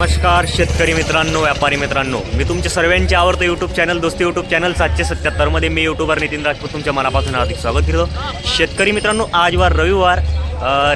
नमस्कार शेतकरी मित्रांनो व्यापारी मित्रांनो. मी तुमच्या सर्वांचे आवडतं YouTube channel Dosti YouTube channel सातशे सत्याहत्तरमध्ये मी यूट्यूबर नितीन राजपूत तुमच्या मनापासून हार्दिक स्वागत करतो. शेतकरी मित्रांनो आज वार रविवार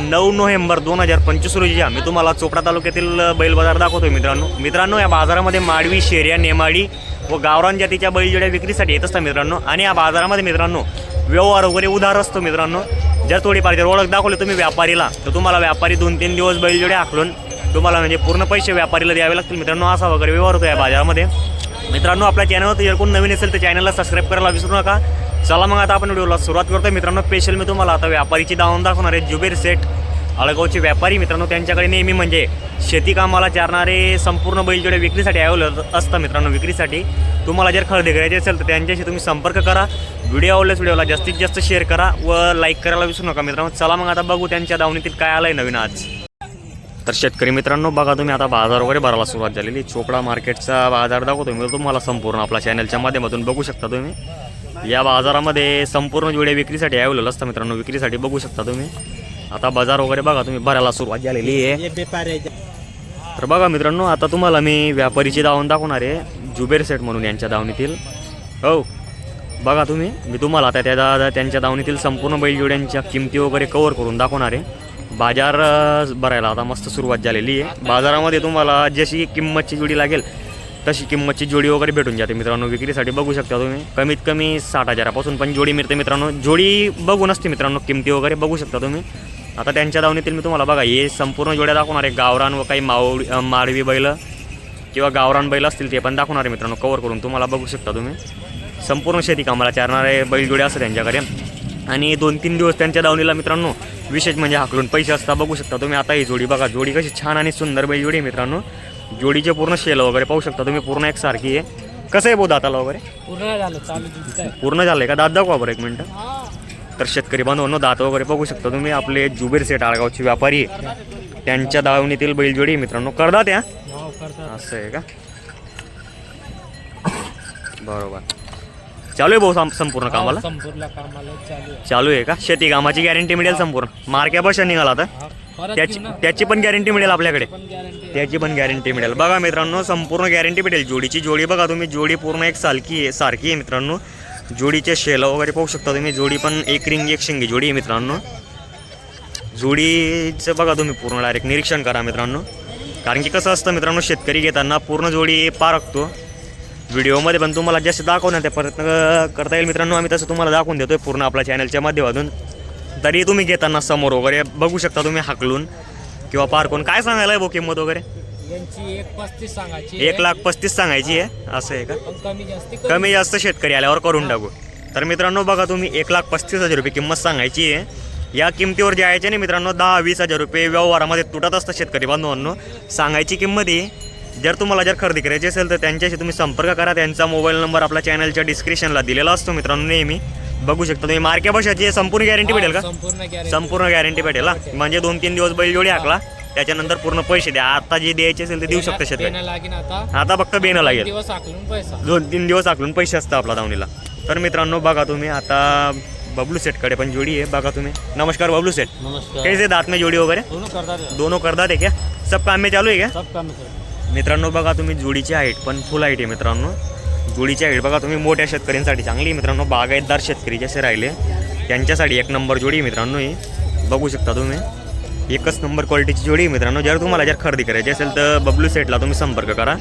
नऊ नोव्हेंबर दोन हजार पंचवीस रोजीच्या मी तुम्हाला चोपडा तालुक्यातील बैल बाजार दाखवतोय मित्रांनो. मित्रांनो या बाजारामध्ये माडवी शेर्या नेमाडी व गावरान जातीच्या बैलजोड्या विक्रीसाठी येत असतात मित्रांनो. आणि या बाजारामध्ये मित्रांनो व्यवहार वगैरे उधार असतो मित्रांनो. जर थोडीफार जर ओळख दाखवली तुम्ही व्यापारीला तर तुम्हाला व्यापारी दोन तीन दिवस बैलजोडे आखलून तुम्हाला म्हणजे पूर्ण पैसे व्यापारीला द्यावे लागतील. मित्रांनो असा वगैरे व्यवहार होतो या बाजारामध्ये. मित्रांनो आपल्या चॅनलवर जर कोण नवीन असेल तर चॅनलला सबस्क्राईब करायला विसरू नका. चला मग आता आपण व्हिडिओला सुरुवात करतो मित्रांनो स्पेशल मी तुम्हाला आता व्यापारीची दावून दाखवणार आहे. जुबेर सेठ आळगावचे व्यापारी. मित्रांनो त्यांच्याकडे नेहमी म्हणजे शेती कामाला चारणारे संपूर्ण बैलजोडे विक्रीसाठी अवेलेबल असतात मित्रांनो विक्रीसाठी. तुम्हाला जर खरेदी करायची असेल तर त्यांच्याशी तुम्ही संपर्क करा. व्हिडिओ आवडल्यास व्हिडिओला जास्तीत जास्त शेअर करा व लाईक करायला विसरू नका मित्रांनो. चला मग आता बघू त्यांच्या दावणीतील काय आलं आहे नवीन आज. तर शेतकरी मित्रांनो बघा तुम्ही आता बाजार वगैरे भरायला सुरुवात झालेली चोपडा मार्केटचा बाजार दाखवतो मी तुम्हाला संपूर्ण आपल्या चॅनलच्या माध्यमातून बघू शकता तुम्ही. या बाजारामध्ये संपूर्ण जोड्या विक्रीसाठी अवेलेबल असतात मित्रांनो. विक्रीसाठी बघू शकता तुम्ही. आता बाजार वगैरे बघा तुम्ही भरायला सुरुवात झालेली आहे. तर बघा मित्रांनो आता तुम्हाला मी व्यापारीची दावण दाखवणार आहे. जुबेर सेट म्हणून यांच्या दावणीतील. हो बघा तुम्ही. मी तुम्हाला आता त्या दा त्यांच्या दावणीतील संपूर्ण बैलजोड्यांच्या किमती वगैरे कवर करून दाखवणार आहे. बाजार भरायला आता मस्त सुरुवात झालेली आहे. बाजारामध्ये तुम्हाला जशी किंमतची जोडी लागेल तशी किंमतची जोडी वगैरे भेटून जाते मित्रांनो. विक्रीसाठी बघू शकता तुम्ही. कमीत कमी साठ हजारापासून पण जोडी मिळते मित्रांनो. जोडी बघून असते मित्रांनो किमती वगैरे बघू शकता तुम्ही. आता त्यांच्या दावणीतील मी तुम्हाला बघा हे संपूर्ण जोड्या दाखवणार आहे. गावरान व काही मावळी माळवी मारवी बैल किंवा गावरान बैल असतील ते पण दाखवणार आहे मित्रांनो. कवर करून तुम्हाला बघू शकता तुम्ही. संपूर्ण शेती कामाला चारणारे बैलजोड्या असतात त्यांच्याकडे. आणि दोन तीन दिवस त्यांच्या दावणीला मित्रांनो विशेष म्हणजे हाकलून पैसे असता बघू शकता तुम्ही. आता ही जोडी बघा जोडी कशी छान आणि सुंदर बैलजोडी आहे मित्रांनो. जोडीचे पूर्ण शेल वगैरे पाहू शकता तुम्ही पूर्ण एक सारखी आहे. कसं आहे भाऊ दाताला वगैरे? पूर्ण झालं चालू आहे पूर्ण झालं का? दात दाखवा बरं एक मिनटं. तर शेतकरी बांधवांनो दात वगैरे बघू शकता तुम्ही. आपले जुबेर सेठ आळगावचे व्यापारी आहे. त्यांच्या दावणीतील बैलजोडी आहे मित्रांनो. करदा त्या करतात. असं आहे का? बरोबर. चालू आहे भाऊ सं- संपूर्ण कामाला? संपूर्ण कामाला चालू आहे. चालू आहे का? शेती कामाची गॅरंटी मिळेल संपूर्ण. मार्क्या बशा निघाला आता हा, त्याची पण गॅरंटी मिळेल आपल्याकडे. त्याची पण गॅरंटी मिळेल. बघा मित्रांनो संपूर्ण गॅरंटी भेटेल. जोडीची जोडी बघा तुम्ही. जोडी पूर्ण एक सारखी आहे सारखी आहे मित्रांनो. जोडीचे शेल वगैरे पाहू शकता तुम्ही. जोडी पण एक रिंग एक शिंगी जोडी आहे मित्रांनो. जोडीचं बघा तुम्ही पूर्ण डायरेक्ट निरीक्षण करा मित्रांनो. कारण की कसं असतं मित्रांनो शेतकरी घेताना पूर्ण जोडी पारखतो. व्हिडिओमध्ये पण तुम्हाला जास्त दाखवण्याचा प्रयत्न करता येईल मित्रांनो आम्ही तसं तुम्हाला दाखवून देतोय पूर्ण आपल्या चॅनलच्या माध्यमातून. तरी तुम्ही घेताना समोर वगैरे बघू शकता तुम्ही हाकलून. किंवा पारखून. काय सांगायला आहे भाऊ किंमत वगैरे? यांची एक पस्तीस सांगायची एक लाख पस्तीस सांगायची आहे. असं आहे का? कमी जास्ती कमी जास्त शेतकरी आल्यावर करून टाकू. तर मित्रांनो बघा तुम्ही एक लाख पस्तीस हजार रुपये किंमत सांगायची आहे. या किमतीवर जायचे नाही मित्रांनो दहा वीस हजार रुपये व्यवहारामध्ये तुटत असतं शेतकरी बांधवांनो. सांगायची किंमत आहे जर तुम्हाला जर खरेदी करायची असेल तर त्यांच्याशी तुम्ही संपर्क करा. त्यांचा मोबाईल नंबर आपल्या चॅनलच्या डिस्क्रिप्शनला दिलेला असतो मित्रांनो नेहमी. बघू शकता तुम्ही मार्क्या बशाची संपूर्ण गॅरंटी भेटेल का? संपूर्ण गॅरंटी संपूर्ण गॅरंटी भेटेल हा? म्हणजे दोन तीन दिवस बैलजोडी हाकला त्याच्यानंतर पूर्ण पैसे द्या. आता जे द्यायचे असेल ते देऊ शकता शेतकरी. लागेल आता. फक्त बेनं लागेल. दोन तीन दिवस आकलून पैसे असतात आपला दावणीला. तर मित्रांनो बघा तुम्ही आता बबलू सेटकडे पण जोडी आहे. बघा तुम्ही. नमस्कार बबलू सेट नमस्कार. कैसे दात में जोडी वगैरे? दोनों करतात आहे. क्या? सब काम में चालू आहे क्या? सब काम सर मित्रांनो बघा तुम्ही जुडीची हाईट पण फुल हाईट आहे मित्रांनो. जुडीची हाईट बघा तुम्ही मोठ्या शेतकऱ्यांसाठी. चांगली मित्रांनो बागायतदार शेतकरी जसे राहिले. त्यांच्यासाठी एक नंबर जोडी मित्रांनो ही. बघू शकता तुम्ही. एकच नंबर क्वालिटीची जोडी मित्रांनो. जर तुम्हाला जर खरेदी करायची असेल तर बबलू सेटला तुम्ही संपर्क करा.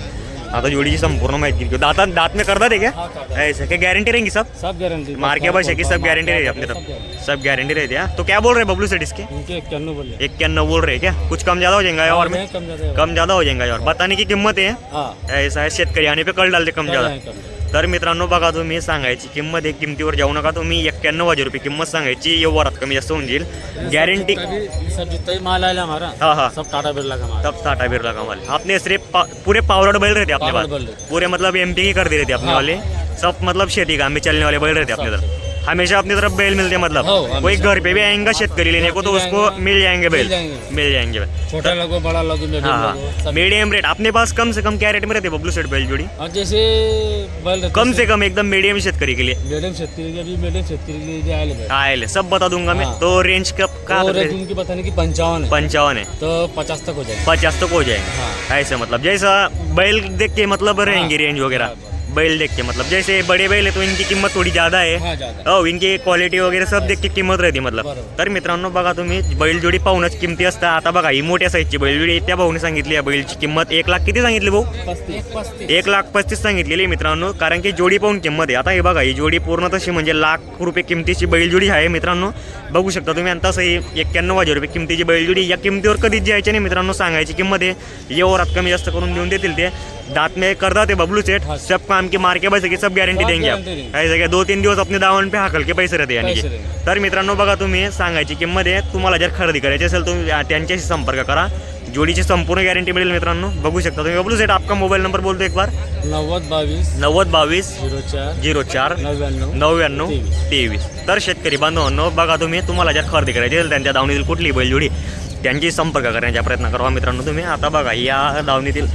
आता जोडीची संपूर्ण माहिती घेऊ दातात दात में करतात आहे क्या ऐसा क्या गारंटी रहेंगी सब? सब गारंटी मार के बस है की सब गारंटी रहेगी है अपने तरफ़ सब गारंटी रहती है हाँ? तो क्या बोल रहे हैं बबलू सेट इसके? इक्यानवे बोले इक्यानवे बोल रहे क्या? कुछ कम ज़्यादा हो जाएगा और में कम ज़्यादा हो जाएगा। और। बताने की किंमत है हाँ। ऐसा है शेतकरी आणि पे कळ डालते कम ज़्यादा। तर मित्रांनो बघा तुम्ही सांगायची किंमत आहे किमतीवर जाऊ नका. तुम्ही एक्क्याण्णव हजार रुपये किंमत सांगायची. व्यवहारात कमी जास्त होऊन जाईल. गॅरंटी सर जितना ही माल आया हमारा हाँ हाँ. सब टाटा बिरला का माल. तब टाटा बिरला का माल. अपने सिर्फ पा, पूरे पावरड बैल रहते अपने Powered पास। पूरे मतलब एम की कर दे रहते अपने हाँ। वाले. सब मतलब खेती काम में चलने वाले बैल रहते अपने तरफ हमेशा अपनी तरफ़ बैल मिलते हैं मतलब। हो, कोई घर पे भी आएँगा शेतकरी लेने को तो उसको मिल जाएँगे बैल मिल जाएँगे। छोटा लगो बड़ा लगो मीडियम हाँ हाँ मीडियम रेट अपने पास कम से कम क्या रेट में रहते हैं बबलू सेट बैल जोड़ी? जैसे बैल कम से कम एकदम मीडियम शेतकरी के लिए। मीडियम शेतकरी के भी मीडियम शेतकरी के लिए आए आए सब बता दूँगा मैं। हाँ। तो रेंज कब का तो उनकी बताने की पंचावन है। पंचावन है। तो पचास तक हो जाएगा। पचास तक हो जाएँगे। हाँ। ऐसे मतलब जैसा बैल देख के मतलब रहेंगे रेंज वगैरह। बैल देख के मतलब। जैसे बड़े बैल है तो इनकी किंमत थोडी ज्यादा आहे हाँ हो इनकी क्वालिटी वगैरे सब देख के किंमत राहते मतलब. तर मित्रांनो बघा तुम्ही बैलजोडी पाहूनच किमती असतात. आता बघा ही मोठ्या साईजची बैलजोडी. त्या भाऊने सांगितली आहे बैलची किंमत. एक लाख किती सांगितली भाऊ? एक लाख पस्तीस सांगितलेली मित्रांनो. कारण की जोडी पाहून किंमत आहे. आता हे बघा ही जोडी पूर्ण तशी म्हणजे लाख रुपये किमतीची बैलजोडी आहे मित्रांनो. बघू शकता तुम्ही आणि तसंही एक्क्याण्णव हजार रुपये किमतीची बैलजोडी या किमतीवर कधीच जायचे नाही मित्रांनो सांगायची किंमत आहे. ये और कमी जास्त करून देऊन देतील ते. दांत में करता ते बबलू सेठ। सब काम की मार के पैसे की सब गॅरंटी देंगे आप. ऐसे काय दो तीन दिवस अपने दावण पे हाकल के पैसे रहते यानी की. तर मित्रांनो बघा तुम्ही सांगायची किंमत आहे तुम्हाला जर खरेदी करायची असेल तुम्ही त्यांच्याशी संपर्क करा. जोडीची संपूर्ण गॅरंटी मिळेल मित्रांनो. बघू शकता तुम्ही. बबलू सेठ आपका मोबाईल नंबर बोलतो एक बार. नव्वद बावीस नव्वद बावीस झिरो चार झिरो चार नव्याण्णव नव्याण्णव तेवीस. तेवीस. तर शेतकरी बांधवांनो बघा तुम्ही तुम्हाला जर खरेदी करायची असेल त्यांच्या दावणीतील कुठली बैलजोडी त्यांची संपर्क करण्याचा प्रयत्न करा मित्रांनो तुम्ही. आता बघा या दावणीतील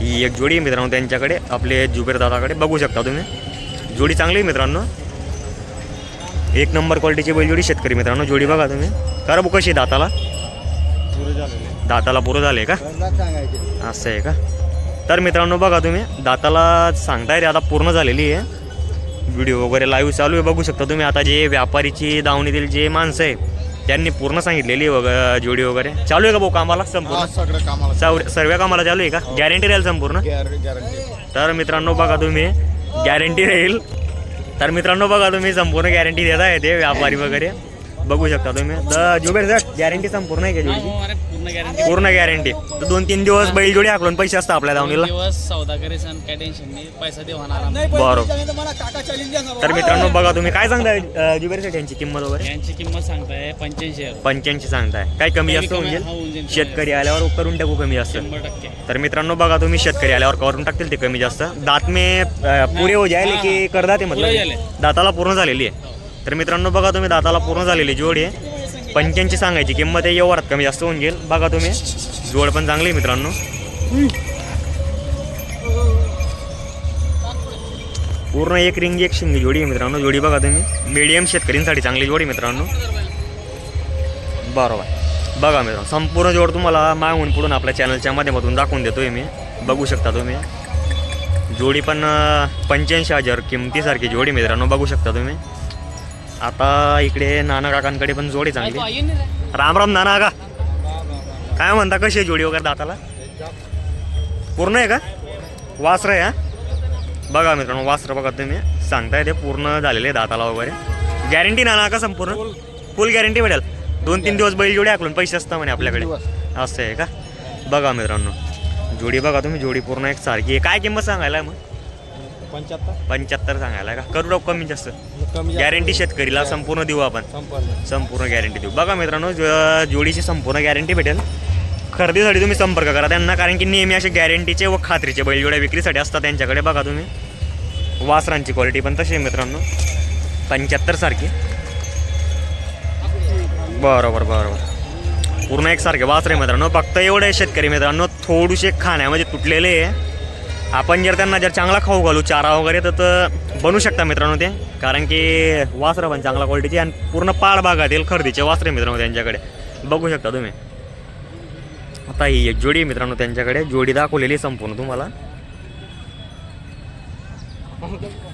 ही एक जोडी आहे मित्रांनो त्यांच्याकडे. आपले जुबेर दादाकडे बघू शकता तुम्ही. जोडी चांगली आहे मित्रांनो. एक नंबर क्वालिटीची बैलजोडी शेतकरी मित्रांनो. जोडी बघा तुम्ही. करा बुक कशी आहे दाताला? दाताला पुरं झाले का? असं आहे का? तर मित्रांनो बघा तुम्ही. दाताला सांगताय रे आता पूर्ण झालेली आहे. व्हिडिओ वगैरे लाईव्ह चालू आहे. बघू शकता तुम्ही. आता जे व्यापारीची दावणीतील जे माणसं आहे त्यांनी पूर्ण सांगितलेली वगैरे जोडी वगैरे. चालू आहे का भाऊ कामाला? संपूर्ण? सगळं कामाला सर्व सर्व कामाला चालू आहे का? गॅरंटी राहील संपूर्ण? गॅरंटी तर मित्रांनो बघा तुम्ही. गॅरंटी राहील. तर मित्रांनो बघा तुम्ही संपूर्ण गॅरंटी देता येते व्यापारी वगैरे. बघू शकता तुम्ही. तर जुबेर सर गॅरंटी संपूर्ण आहे का जोडीची पूर्ण गॅरंटी पूर्ण गॅरंटी तर दोन तीन दिवस बैल जोडी हाकलून पैसे असतात आपल्या दावणीला. दिवस सौदा करे सण काय टेन्शन नाही. पैसा दे होणार बरोबर. तर मित्रांनो बघा तुम्ही काय सांगताय अं, जुबेर सेठ यांची किंमत वगैरे? यांची किंमत सांगताय पंच्याऐंशी हजार. पंच्याऐंशी सांगताय. काय कमी जास्त होऊन हा, होऊन जाईल. जाईल. शेतकरी आल्यावर करून टाकू कमी जास्त. शंभर टक्के. तर मित्रांनो बघा तुम्ही शेतकरी आल्यावर करून टाकतील ते कमी जास्त. दात में अं, पुरे हो जाईल हा, की करदा ते पुरे झाले. मतलब दाताला पूर्ण झालेली आहे. तर मित्रांनो बघा तुम्ही दाताला पूर्ण झालेली जोड आहे. पंच्याऐंशी सांगायची किंमत आहे एवढ्यात कमी जास्त होऊन गेल बघा तुम्ही जोड पण चांगली आहे मित्रांनो. पूर्ण एक रिंग एक शिंगी जोडी आहे मित्रांनो. जोडी बघा तुम्ही. मीडियम शेतकरींसाठी चांगली जोडी मित्रांनो. बरोबर. बघा मित्रांनो संपूर्ण जोड तुम्हाला मागून पुढून आपल्या चॅनलच्या माध्यमातून दाखवून देतोय मी. बघू शकता तुम्ही. जोडी पण पंच्याऐंशी हजार किमतीसारखी जोडी मित्रांनो. बघू शकता तुम्ही. आता इकडे नाना काकांकडे पण जोडी चांगली. राम राम नाना का काय म्हणता कशी आहे जोडी वगैरे दाताला? पूर्ण आहे का? वासर आहे हा? बघा मित्रांनो वासर बघा तुम्ही. सांगताय ते पूर्ण झालेले आहे दाताला वगैरे. गॅरंटी नाना का संपूर्ण फुल गॅरंटी भेटेल. दोन तीन दिवस बैल जोडी आकलून पैसे असतात म्हणे आपल्याकडे. असं आहे का? बघा मित्रांनो जोडी बघा तुम्ही जोडी पूर्ण एक सारखी आहे. काय किंमत सांगायला मग? पंच्याहत्तर? पंच्याहत्तर सांगायला का? करू टाकू कमी जास्त. कमी गॅरंटी शेतकरीला संपूर्ण देऊ आपण. संपूर्ण. गॅरंटी देऊ. बघा मित्रांनो ज- जोडीची संपूर्ण गॅरंटी भेटेल. खरेदीसाठी तुम्ही संपर्क करा त्यांना कारण की नेहमी असे गॅरंटीचे व खात्रीचे बैलजोड्या विक्रीसाठी असतात त्यांच्याकडे. बघा तुम्ही. वासरांची क्वालिटी पण तशी आहे मित्रांनो. पंच्याहत्तर सारखी. बरोबर बरोबर. पूर्ण एकसारखे वासरे मित्रांनो. फक्त एवढे शेतकरी मित्रांनो थोडेसे खाण्यामध्ये तुटलेले आहे. आपण जर त्यांना जर चांगला खाऊ घालू चारा वगैरे तर तर बनू शकता मित्रांनो ते. कारण की वासरं पण चांगल्या क्वालिटीची आणि पूर्ण पाळ भागातील खरेदीचे वासरे मित्रांनो त्यांच्याकडे. बघू शकता तुम्ही. आता ही एक जोडी मित्रांनो त्यांच्याकडे. जोडी दाखवलेली आहे संपूर्ण तुम्हाला.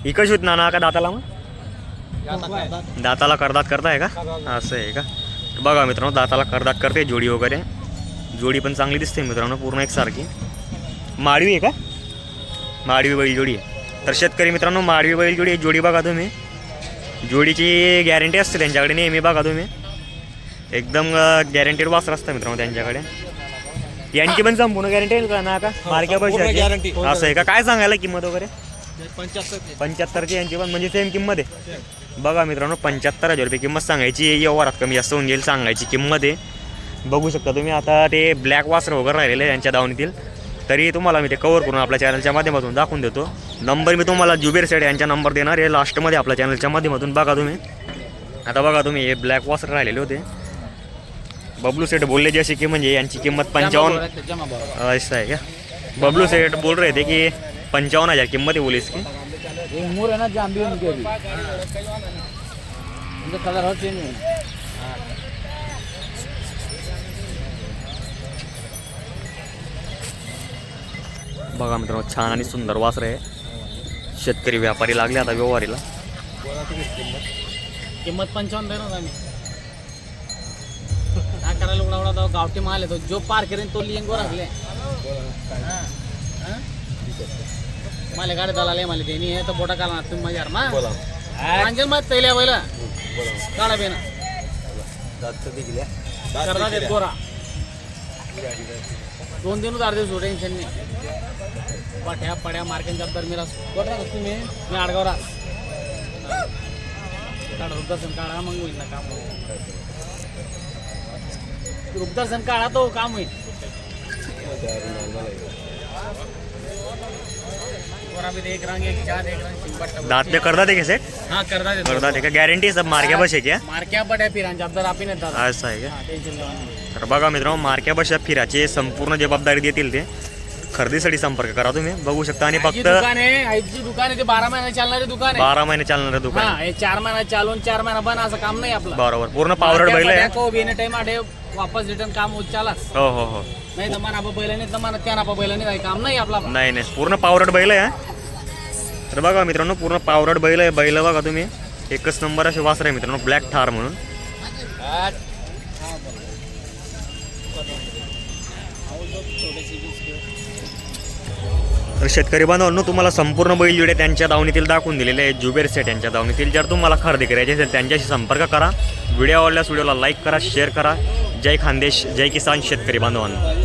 ही कशी होत नाना का दाताला मग? दाताला करदात करताय का? असं आहे का? बघा मित्रांनो दाताला करदात करते जोडी वगैरे. जोडी पण चांगली दिसते मित्रांनो पूर्ण एकसारखी. माळी आहे का? माडवी बैल जोडी आहे. तर शेतकरी मित्रांनो माडवी बैल जोडी जोडी बघा तुम्ही. जोडीची गॅरंटी असते त्यांच्याकडे नेहमी बघा तुम्ही. एकदम गॅरंटेड वासर असतं मित्रांनो त्यांच्याकडे. यांची पण संपूर्ण गॅरंटी आहे का ना का? मार्क्या पूर्ण पैशाची? guarantee. असं आहे का? काय सांगायला किंमत वगैरे? पंच्याहत्तर पंच्याहत्तरची यांची पण म्हणजे सेम किंमत आहे. बघा मित्रांनो पंच्याहत्तर हजार रुपये किंमत सांगायची. व्यवहारात कमी जास्त होऊन जाईल सांगायची किंमत आहे. बघू शकता तुम्ही आता ते ब्लॅक वासर वगैरे राहिलेले यांच्या दावणीतील. तरी तुम्हाला मी ते कवर करून आपल्या चॅनलच्या माध्यमातून दाखवून देतो. नंबर मी तुम्हाला जुबेर सेट यांचा नंबर देणार आहे. लास्टमध्ये आपल्या चॅनलच्या माध्यमातून बघा तुम्ही. आता बघा तुम्ही हे ब्लॅक वॉसर राहिलेले होते. बबलू सेट बोलले जसे की म्हणजे यांची किंमत पंचावन्न जमा भाव ऐसा है क्या बबलू सेठ बोल रहे थे कि पंचावन हजार कीमत है बोली इसकी ये उमर है ना जाम भी उनके अभी उनका कलर बघा मित्रांनो छान आणि सुंदर वासर आहे. शेतकरी व्यापारी लागले आता व्यवहारीला. किंमत पंचावन्न दे ना आम्ही. काय करायला उडा उडा तो गावठी माल आहे तो. जो पार करेन तो लिहिंग गो राखले माले गाडी दलाले माले देनी आहे तर बोटा काला तुम्ही माझ्यावर मा. अंजल मत तैल्या बैला. काढा बेना. देत गोरा. दोन दिवस अर्धे सो टेन्शन नाही. पट्या पड्या मार्केट जबाबदार मी रास तुम्ही? मी आडगाव रास काढा रुपदर्शन काढा मग होईल ना काम. रुपदर्शन काढा तो काम होईल. देख रहा एक चार देख दांत पे करदा क्या हाँ करदा करदा थे क्या गॅरंटी सब मार्क्या बस आहे क्या? मारक्या पड्या फिरा जबाबदार आपण घेवा नाही. तर बघा मित्रांनो मार्क्या बशा फिराची संपूर्ण जबाबदारी देतील ते. खरेदीसाठी संपर्क करा तुम्ही बघू शकता. आणि फक्त दुकान आहे आईची दुकान आहे ते बारा महिने चालणारी दुकान आहे. बारा महिने चालणारं दुकान हा हे चार महिना चालून चार महिना बंद असं काम नाही आपलं. बरोबर पूर्ण पावरड बैल आहे. टाइम वापस रिटर्न काम होत चालास हो हो हो. नाही तर मना बैल नाही तर मना त्या नापा बैल नाही काम नाही आपला. नाही नाही पूर्ण पावरड बैल आहे हा. तर बघा मित्रांनो पूर्ण पावरड बैल आहे बैल बघा तुम्ही. एकच नंबर असे वासर आहे मित्रांनो ब्लॅक थार म्हणून. तर शेतकरी बांधवांनो तुम्हाला संपूर्ण बैल जुडे त्यांच्या दावणीतील दाखवून दिलेले आहे जुबेर सेट यांच्या दावणीतील. जर तुम्हाला खरेदी करायची असेल त्यांच्याशी संपर्क करा. व्हिडिओ आवडल्यास व्हिडिओला लाईक करा शेअर करा. जय खानदेश जय किसान शेतकरी बांधवांनो.